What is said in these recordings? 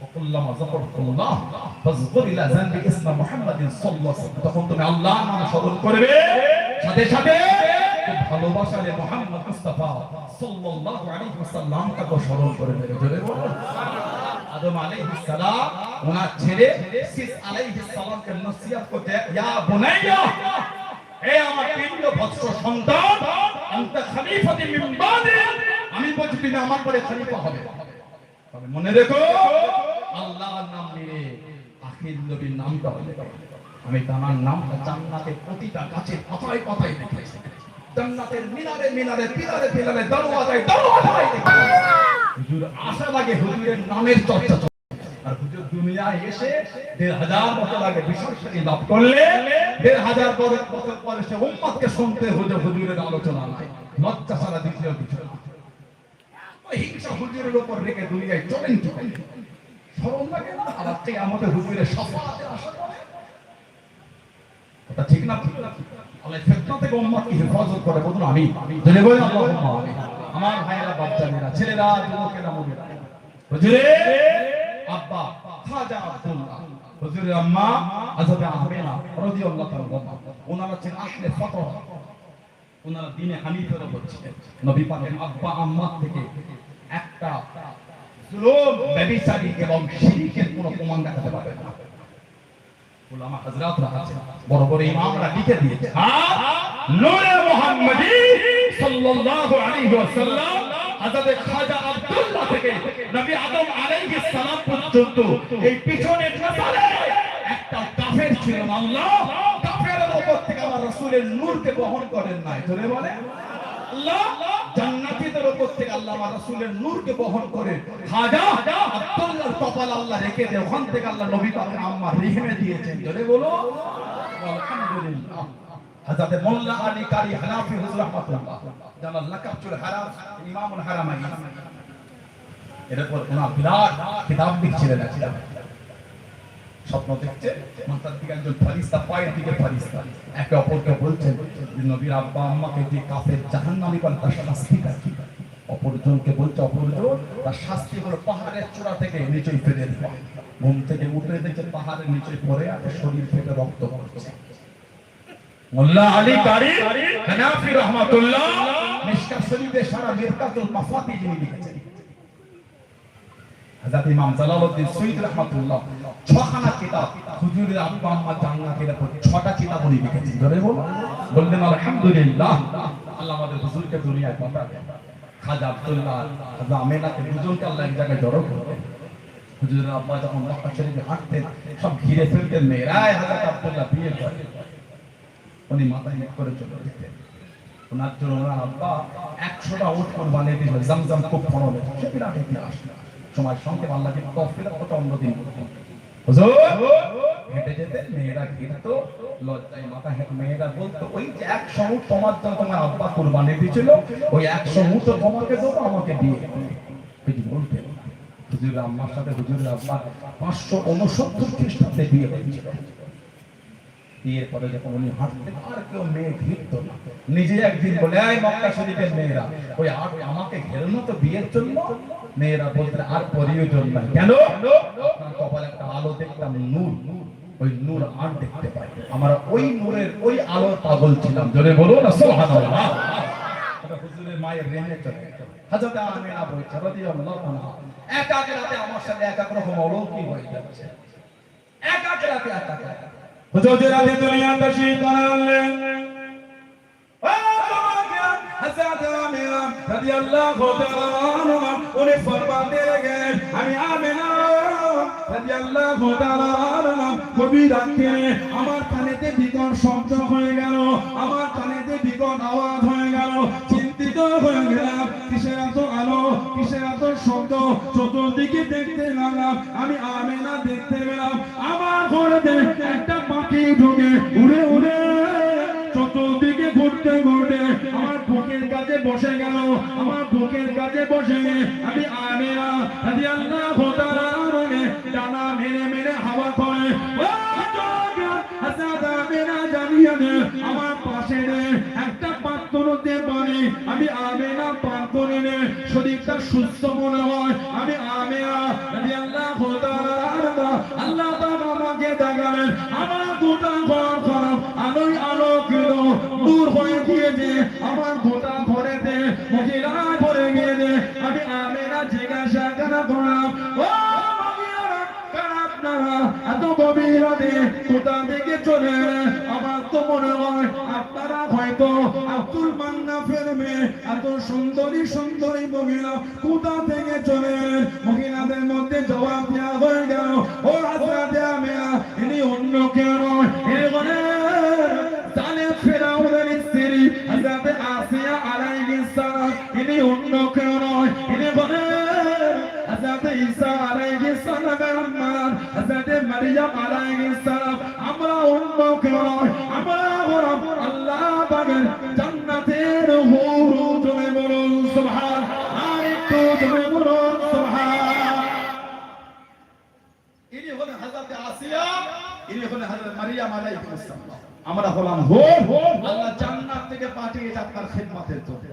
وكلما ذكرت الله فاذكر الى ذنب اسم محمد صلى الله عليه وسلم তখন তুমি আল্লাহর নাম স্মরণ করবে সাথে সাথে খুব ভালোবাসারে মুহাম্মদ মুস্তাফা সাল্লাল্লাহু আলাইহি ওয়াসাল্লাম তাকে স্মরণ করবে জোরে বলো আদম আলাইহিস সালাম ওনার ছেলে সিস আলাইহিস সালামকে নসিহত করতে ইয়া বুনাইয়া হে আমার পিণ্ড ভৎস সন্তান আন্ত খলিফাতি মিন বাদি আমি বলছি তুমি আমার পরে খলিফা হবে তবে মনে রেখো, আল্লাহর নাম নিয়ে আখির নবীর নামটা বলে আমি তার নামটা জান্নাতের প্রতিটা গাছের পাতায় পাতায় দেখেছি জান্নাতের মিনারে মিনারে, পিলারে পিলারে, দরওয়াজায় দরওয়াজায় হুজুর হুজুরের নামের চর্চা আর হুজুর দুনিয়ায় এসে দেড় হাজার বছর আগে লাভ করলে, দেড় হাজার বছর পরে সে উম্মতকে শুনতে হুজুর হুজুরের আলোচনা নাই। লজ্জা ছাড়া দ্বিতীয় হিংসা হুজুরের উপর রেখে দুনিয়ায় চলেন করেন? শরম লাগে না? আর আজকে আমাদের হুজুরের সফলতার আশা করে? এটা ঠিক না ঠিক? না আল্লাহ ফিতনা থেকে উম্মতকে হেফাজত করে। বলুন আমি জেনে বলেন, আল্লাহুম্মা আমিন। আমার ভাইয়েরা বাচ্চারা ছেলেরা, যুবকেরা মুমিরা হুজুরে, আব্বা, খাজা আব্দুল্লাহ। হুজুরের আম্মা আযহাবে আহমেনা, রাদিয়াল্লাহু তাআলা। ওনারা ছিলেন আহলে ফতহ। ওনারা দিনে হানিফের উপর ছিলেন নবী পাকের আব্বা, আম্মা থেকে একটা জুলুম ব্যভিচারী এবং শিরকের কোনো প্রমাণ দেখাতে পারবে না। উলামা হযরতরা আছেন বড় বড় ইমামরা লিখে দিয়েছে নূরে মুহাম্মদী সাল্লাল্লাহু আলাইহি ওয়াসাল্লাম হযরত খাজা আব্দুল্লাহ থেকে নবী আদম আলাইহিস সালাম পর্যন্ত এই পিছনের নাসারে একটা কাফের ছিল না উপর থেকে আমার রাসূলের নূরকে বহন করেন নাই। ধরে বলে? জান্নাতীদের উপর থেকে আল্লাহ আমার রাসূলের নূরকে বহন করে খাজা আব্দুল্লাহর কপাল আল্লাহ রেখে দেয়। ওখান থেকে আল্লাহ নবী পাকের আম্মা রিহিমে দিয়েছেন। ধরে বলো? আলহামদুলিল্লাহ। হযরত মোল্লা আলী কারি হানাফি হুজুর রাহমাতুল্লাহ। জানাল লাকাব হারাম ইমামুল হারামাইন। এরপর ওনার বিরাট কিতাব লিখছিলেন স্বপ্ন দেখছে মাথার দিকে একজন ফারিস্তা, পায়ের দিকে ফারিস্তা। একে অপরকে বলছেন যে, নবীর আব্বা আম্মাকে যে কাফের জাহান্নামী করে তার শাস্তিটা কি? অপরজনকে বলছে, অপরজন, তার শাস্তি হলো পাহাড়ের চূড়া থেকে নিচে ফেলে দেওয়া। ঘুম থেকে উঠে দেখে পাহাড়ের নিচে পড়ে আছে, শরীর থেকে রক্ত পড়ছে। মোল্লা আলী কারি হানাফি রহমাতুল্লাহ শরীফে সারা মিরকাতুল মাফাতি যিনি লিখেছেন। হযরত ইমাম জালালউদ্দিন সৈয়দ রাহমাতুল্লাহ ছখানা কিতাব হুজুরের আব্বা আম্মা জান্নাতের উপর ছটা কিতাব উনি লিখেছেন। ধরে বল বললেন, আলহামদুলিল্লাহ, আল্লাহ আমাদের হুজুরকে দুনিয়ায় পাঠাবেন খাজা আব্দুল্লাহ, খাজা আমেনাকে দুজনকে আল্লাহ এক জায়গায় জড়ো করবেন হুজুরের আব্বা যখন মক্কা শরীফে হাঁটতেন, সব ঘিরে ফেলতেন, মেয়েরাই হযরত আব্দুল্লাহ বিয়ে করে। উনি মাথায় মুখ করে চলে যেতেন। ওনার জন্য ওনার আব্বা একশোটা উঠ কোরবানি দিল, জামজাম খুব ফলনে সে বিরাট সময় সঙ্গে আল্লাহকে হেঁটে মেয়েরা লজ্জায় মাথা হেঁটে মেয়েরা বলতো, ওই যে একশো উঠ তোমার জন্য তোমার আব্বা কোরবানি দিয়েছিল, ওই একশো উঠ তোমাকে দেবো, আমাকে দিয়ে। কিছু বলতেন হুজুর আম্মার সাথে হুজুর আব্বা পাঁচশো উনসত্তর খ্রিস্টাব্দে বিয়ে হয়েছিল। বিয়ের পরে যখন উনি হাঁটতেন আর কেউ মেয়ে ঘিরত না। নিজে একদিন বলে মক্কা শরীফের মেয়েরা। ওই, আর আমাকে ঘেরনো তো বিয়ের জন্য? মেয়েরা আর প্রয়োজন নাই। কেন? কপালে একটা আলো দেখলাম, নূর। ওই নূর আর দেখতে পাই। আমরা ওই নূরের ওই আলোর পাগল ছিলাম। জোরে বলো না হুজুরের মায়ের রেনে চলে। হযরত আমিনা বলছে রাতে আমার সাথে এক এক রকম অলৌকিক হয়ে যাচ্ছে। এক এক রাতে এক এক রাতে হুজুরের আদি দুনিয়া তাআলা আনহা, উনি আমার কানেতে বিকট শব্দ হয়ে গেল, আমার কানেতে বিকট আওয়াজ হয়ে গেল আমার ঘরে একটা পাখি ঢুকে উড়ে উড়ে চতুর্দিকে ঘুরতে ঘুরতে আমার বুকের কাছে বসে গেল আমার বুকের কাছে বসে আমি আমেনা আল্লাহ এলেন? আমার তো মনে হয় আপনারা হয়তো আব্দুল মান্না ফেরমে এত সুন্দরী সুন্দরী মহিলা কোথা থেকে চলে মহিলাদের মধ্যে জবাব দেওয়া হয়ে গেল, ও হাজরাতে আমেনা ইনি অন্য কেউ নয় ইনি বলেন জানে ফেরাউনের স্ত্রী হযরতে আসিয়া আলাইহিস সালাম, ইনি মারিয়াম আলাইহিস সালাম আমরা হলাম আল্লাহ পাকের জান্নাতের হুর তুমি বলুন সুবহান। আর একটু তুমি বলুন সুবহান। ইনি হলেন হযরত আসিয়া ইনি হলেন হযরত মারিয়াম আলাইহিস সালাম আমরা হলাম হোর। আল্লাহ জান্নাত থেকে পাঠিয়েছে আপনার খিদমতের জন্য।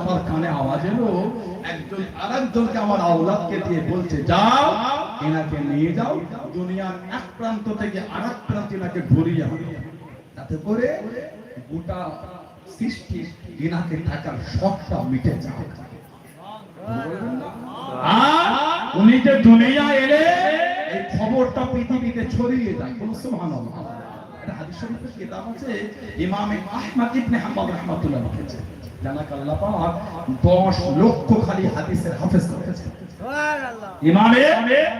আমার কানে আওয়াজ এলো। একজন আরেকজনকে আমার আওলাদকে দিয়ে বলছে যাও। এনাকে নিয়ে যাও, দুনিয়ার এক প্রান্ত থেকে আরেক প্রান্ত এনাকে আনো। তাতে করে গোটা সৃষ্টি এনাকে থাকার শখটা মিটে যাবে। আর উনি যে দুনিয়া এলে এই খবরটা পৃথিবীতে ছড়িয়ে যায় কোন সুবহানাল্লাহ। এটা হাদিস শরীফের কিতাব আছে ইমাম আহমদ ইবনে হাম্বল রাহমাতুল্লাহ লিখেছে। জানাক আল্লাহ পাক 10 লক্ষ খালি হাদিসের হাফেজ করেছে ইমামে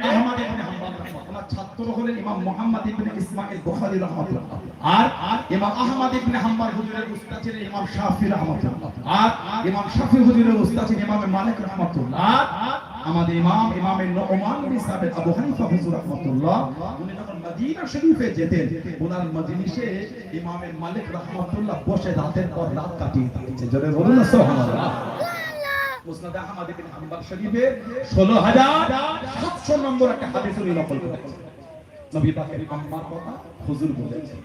আহমদ ইবনে হাম্বল রাহমাতুল্লাহ ছাত্র হলেন ইমাম মুহাম্মদ ইবনে ইসমাঈল বুখারী রাহমাতুল্লাহ। আর ইমাম আহমদ ইবনে হাম্বল হুজুরের উস্তাদ ছিলেন ইমাম শাফি রাহমাতুল্লাহ। আর ইমাম শাফি হুজুরের উস্তাদ ছিলেন ইমাম মালিক রাহমাতুল্লাহ। আর আমাদের ইমাম ইমাম নোমান বিন সাবিত আবু হানিফা হুজুর রাহমাতুল্লাহ, উনি যখন মদিনা শরীফে যেতেন, ওনার মজলিসে ইমাম মালিক রাহমাতুল্লাহ বসে রাতের পর রাত কাটিয়ে দিয়েছে। জোরে বলুন না, সুবহানাল্লাহ। মুসনাদ আহমদ ইবনে হাম্বল শরীফে 16700 নম্বর একটা হাদিস উনি নকল করেছেন। নবী পাকের আম্মার কথা হুজুর বলেছেন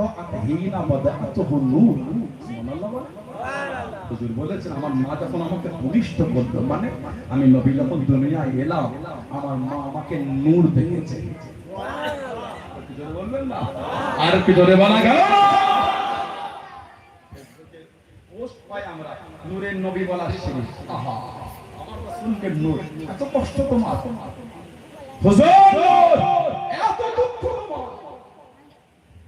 রাআত হিনা ওয়াদাতুহু নূর। সুবহানাল্লাহ বলেন। হুজুর বলেছেন, আমার মা যখন আমাকে ভূমিষ্ঠ করল মানে আমি নবী যখন দুনিয়ায় এলাম, আমার মা আমাকে নূর দেখেছে? আর একটু জোরে বলা গেল। পোস্ট পাই আমরা, নূরের নবী বলা শিরি আহা, আমার নূর, এত কষ্ট তোমার। হুজুর এত দুঃখ তোমার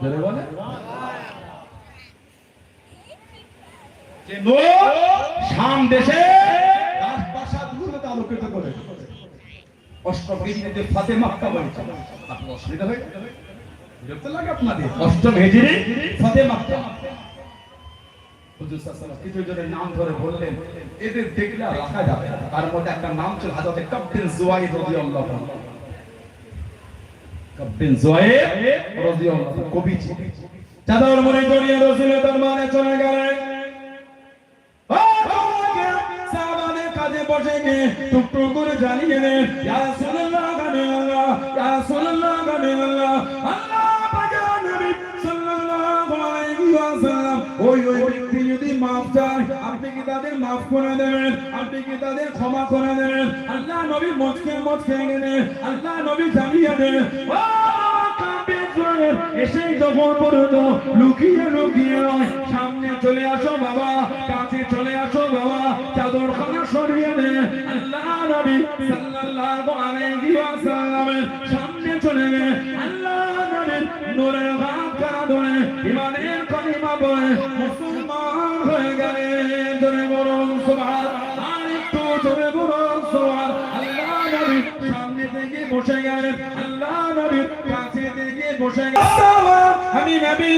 বলে শাম দেশে আলোকিত করে। অষ্টম হিজরিতে ফাতেমা মক্কা বলেছে আপনার অসুবিধা হয়ে বিরক্ত লাগে আপনাদের। অষ্টম হিজরি ফাতেমা মক্কা কিছু জনের নাম ধরে বললেন এদের দেখলে রাখা যাবে তার মধ্যে একটা নাম ছিল হযরত কাবদিন জুয়াইদ রাদিয়াল্লাহু আনহু। কাবদিন জুয়াইদ রাদিয়াল্লাহু কবি চাদর মুড়ি জড়িয়ে দরবারে চলে গেলেন। কাজে বসে গিয়ে টুকটুক করে জানিয়ে দেন, ইয়া রাসূলুল্লাহ গানে আল্লাহ, ইয়া রাসূলুল্লাহ গানে আল্লাহ আল্লাহ পাকের নবী সাল্লাল্লাহু আলাইহি ওয়াসাল্লাম ওই ওই ব্যক্তি যদি মাফ চায় তাদের মাফ করে দেবেন, আপনি কি তাদের ক্ষমা করে দেবেন? আল্লাহ নবী মচকে মচকে গেলেন, আল্লাহ নবী জানিয়ে মায়ের এসে যখন পড়ত লুকিয়ে লুকিয়ে সামনে চলে আসো বাবা, কাছে চলে আসো বাবা চাদর খানা সরিয়ে আল্লাহ নবী সাল্লাল্লাহু আলাইহি সামনে চলে গে আল্লাহ নবীর নূরের কারা ধরে ইমানের কলিমা বলে, মুসলমান গেলেন ধরে বলুন সুবহান আর একটু ধরে বলুন সুবহান আল্লাহ নবী। সামনে থেকে বসে গেলেন আল্লাহ নবী। কাছে থেকে বসে গেলেন। আমি নবী।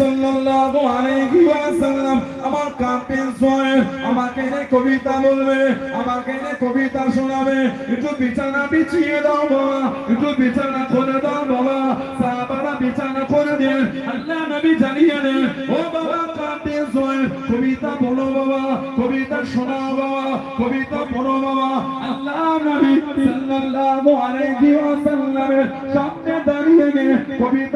সাল্লাল্লাহু আলাইহি ওয়াসাল্লাম আমার কাপের সোয়ে আমাকে নে কবিতা বলবে, আমাকে নে কবিতা শোনাবে। একটু বিছানা বিছিয়ে দাও বাবা, একটু বিছানা করে দাও বাবা। সাহাবারা বিছানা করে দেন আল্লাহ নবী জানিয়ে দেন, ও বাবা কাপের সোয়ে কবিতা বলো বাবা, কবিতা শোনাও বাবা, কবিতা পড়ো বাবা। আল্লাহ নবী সাল্লাল্লাহু আলাইহি ওয়াসাল্লামের সামনে দাঁড়িয়ে কবিতা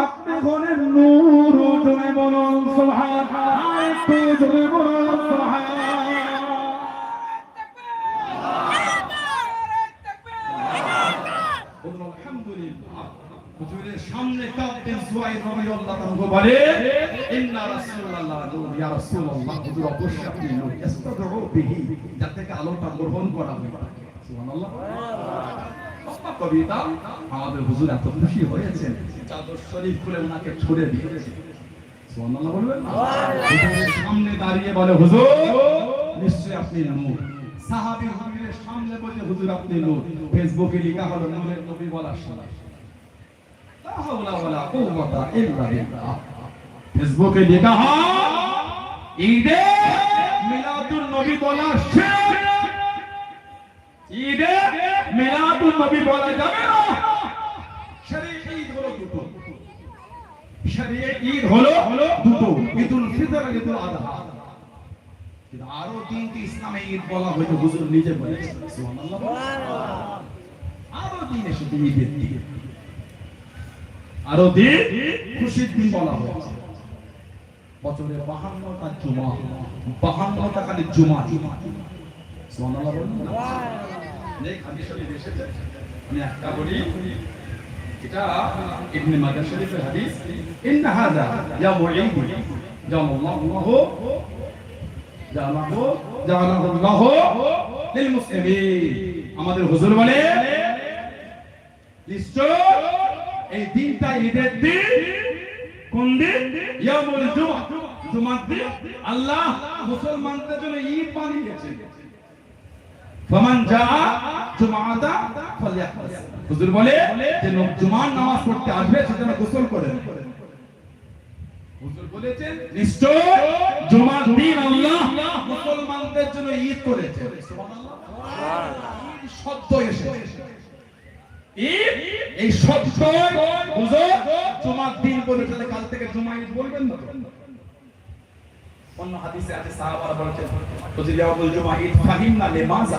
আপনি হলেন নূর জোরে বলুন সুবহান সামনে কাঁপতেন সুয়াইদ রাদিয়াল্লাহু যার আলোটা গ্রহণ করা কবিতা আমাদের হুজুর এত খুশি হয়েছেন, চাদর শরীফ খুলে ওনাকে ছুড়ে দিয়েছে। সামনে দাঁড়িয়ে বলে, হুজুর, নিশ্চয়ই আপনি নূর। সাহাবী হুজুরের সামনে বলে, হুজুর, আপনি নূর। ফেসবুকে লেখা হলো, নূরের নবী বলার সময়। ফেসবুকে লেখা হয়, ঈদে মিলাদুন নবী বলা শেষ ঈদে মিলাদুন নবী বলা যাবে না। ঈদ হলো দুটো। ঈদ হলো দুটো। ঈদুল ফিতর ঈদুল আযহা। কিন্তু আরও তিনটি ইসলামে ঈদ বলা হুজুর নিজে বলেছেন সুবহানাল্লাহ। আরও দিন এসেছে দিন আরও দিন খুশির দিন বলা হয়েছে। বছরে বাহান্নটা জুমা। বাহান্নটা খালি জুমা। জুমা সুবহানাল্লাহ আমাদের হুজুর বলে এই দিনটা ঈদের দিন। কোন দিন? আল্লাহ মুসলমানদের জন্য ঈদ বানিয়েছেন। ফামান জা জুমাতা ফালইয়াহতাস হুজুর বলে যে জুমার নামাজ পড়তে আসবে সে গোসল করে। হুজুর বলেছেন নিশ্চয় জুমার দিন আল্লাহ মুসলমানদের জন্য ঈদ করেছেন সুবহানাল্লাহ শব্দ ঈদ, এই শব্দ জুমার দিন বলে কাল থেকে জুমা ঈদ বলবেন না অন্য হাদিসে আছে, সাহাবারা বলেছেন, হুজুর ইয়াউমুল জুমা ঈদ ফাহিমনা লিমাযা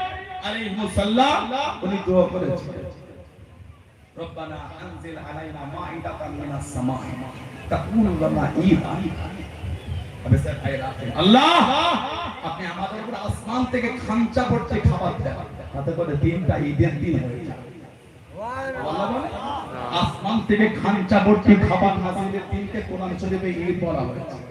আসমান থেকে খামচা পড়তে খাবার দেন। তাতে করে দিনটা ঈদের দিন হয়ে যায়। আসমান থেকে খামচা ভর্তি খাবার নাজিলের দিনকে কোন অঞ্চলে ঈদ বলা হয়েছে।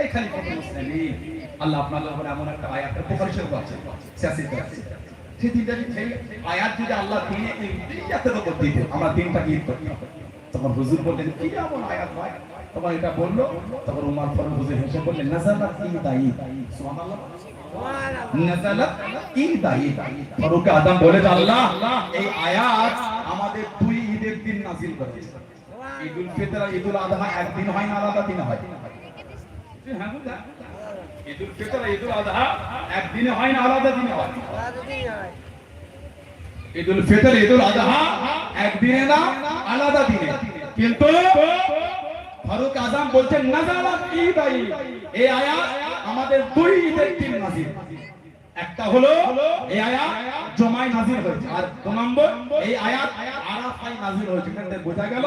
এই খলিফাতুল মুসলিমিন আল্লাহ আপনার উপর এমন একটা আয়াত বুখারী শরীফ আছে। সিয়াসিত আছে যদি সেই আয়াত যদি আল্লাহ দিনে দিতে, আমরা করতাম তখন হুজুর কি এমন আয়াত তখন এটা তখন হুজুর হেসে বললেন সুবহানাল্লাহ। বলে, আল্লাহ, এই আয়াত আমাদের দুই ঈদের দিন নাজিল করেছে। ঈদুল ফিতর ঈদুল আযহা একদিন হয় না, আলাদা দিন হয়? ঈদুল ফিতর, ঈদুল আযহা একদিনে হয় না, আলাদা দিনে। না কিন্তু ফারুক আজম বলছেন, নাজালাত ঈদ ঈদ এই আয়াত আমাদের দুই ঈদের দিন নাজিল। একটা হলো এই আয়াত জমায় নাজিল হয়েছে। আর দু নম্বর, এই আয়াত আরাফায় নাজিল হয়েছে। এখান থেকে বোঝা গেল,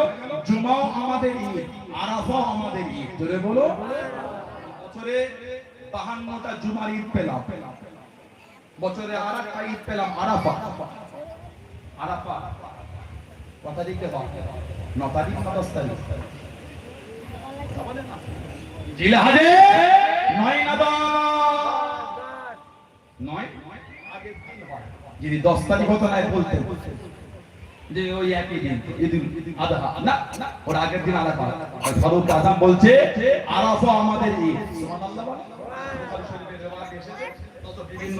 জুমাও আমাদের ঈদ, আরাফাও আমাদের ঈদ। জোরে বলো। বছরে বাহান্নটা জুমার ঈদ পেলাম। বছরে আর একটা ঈদ পেলাম আরাফা আরাফা জিলহাজে নয় নয়। যদি দশ তারিখ হতো না বলতেন। যে ওই একই দিন ঈদুল আযহা না ওর আগের দিন আলাদা আর ফারুক আজম বলছে, আরাফা আমাদের ঈদ। সুবহানাল্লাহ বিভিন্ন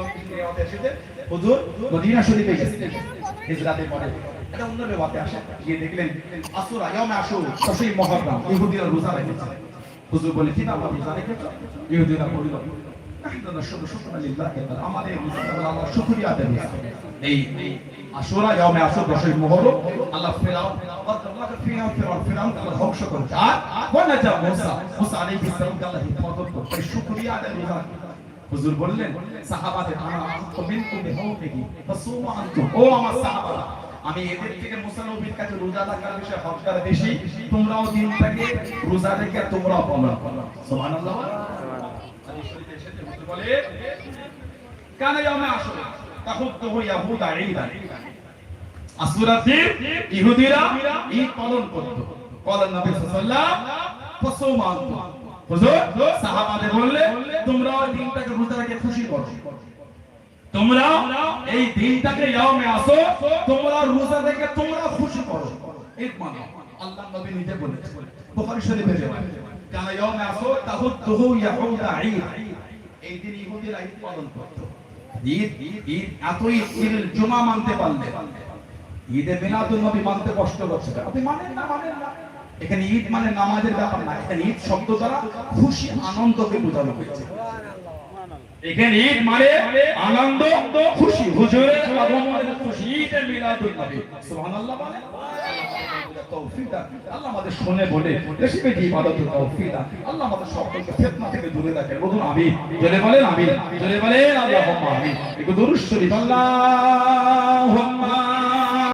গিয়ে দেখলেন, আসুরা ইয়ামে আশুর দশই মুহররম, ইহুদিরা রোজা রেখেছে। হুজুর বলে, কি আমরা রোজা রেখেছো? ইহুদিরা বলল আমাদের রোজা আল্লাহ শুকরিয়া এই এই আশুরা ইয়ামে আশুর দশই মুহররম আল্লাহ ফিরাউন আল্লাহ ফিরাউন ফিরাউন ফিরাউন আল্লাহ ধ্বংস করেছে আর ওয়ানাজা মুসা মুসা আলাইহিস সালাম আল্লাহ হিফাজত করতে শুকরিয়া আদায় রোজা হুজুর বললেন সাহাবাদের আনা আনতু মিনকুম বিহুমিহি ফাসুমু আনতুম ও আমার সাহাবারা আমি এদের থেকে মুসা নবীর কাছে রোজা রাখার বিষয়ে হকদার বেশি তোমরাও দিনটাকে রোজা রেখে তোমরাও পালন করো সুবহানাল্লাহ হাদিস শরীফে এসেছে বলে কানা ইয়ামে আশুরা তাহুদ্দুহু ইয়াহুদা ঈদান আশুরার দিন ইহুদিরা ঈদ পালন করত قال النبي صلى الله عليه وسلم فصوم أنتم হুজুর সাহাবাদের বললে তোমরা ওই দিনটাকে রোজা রেখে খুশি করো তোমরা এই দিনটাকে ইয়ামে আসো তোমরা রোজা রেখে তোমরা খুশি করো ঈদ মানো আল্লাহ নবী নিজে বলেছেন বুখারী শরীফে রিওয়ায়াত কানা ইয়ামে আসো তাহুদ্দুহু ইয়াহুদা ঈদ এই দিন ইহুদিরা ঈদ পালন করত ঈদ ঈদ, এতই ঈদের জুমা মানতে পারলে। ঈদে মিলাদুন নবী মানতে কষ্ট করছে আপনি মানেন না মানেন না। এখানে ঈদ মানে নামাজের ব্যাপার না, এখানে ঈদ শব্দ দ্বারা খুশি, আনন্দকে বোঝানো হয়েছে। এখানে ঈদ মানে আনন্দ, খুশি, হুজুরের খুশি, ঈদে মিলাদুন নবী। সুবহানাল্লাহ বলে তৌফিক আল্লাহ আমাদের শুনে বলে বেশি বেশি ইবাদত তৌফিক। আল্লাহ আমাদের সকলকে ফিতনা থেকে দূরে রাখে বলুন, আমিন। জোরে বলেন, আমিন। জোরে বলেন, আল্লাহুম্মা আমিন। একটু দুরূদ শরীফ। আল্লাহুম্মা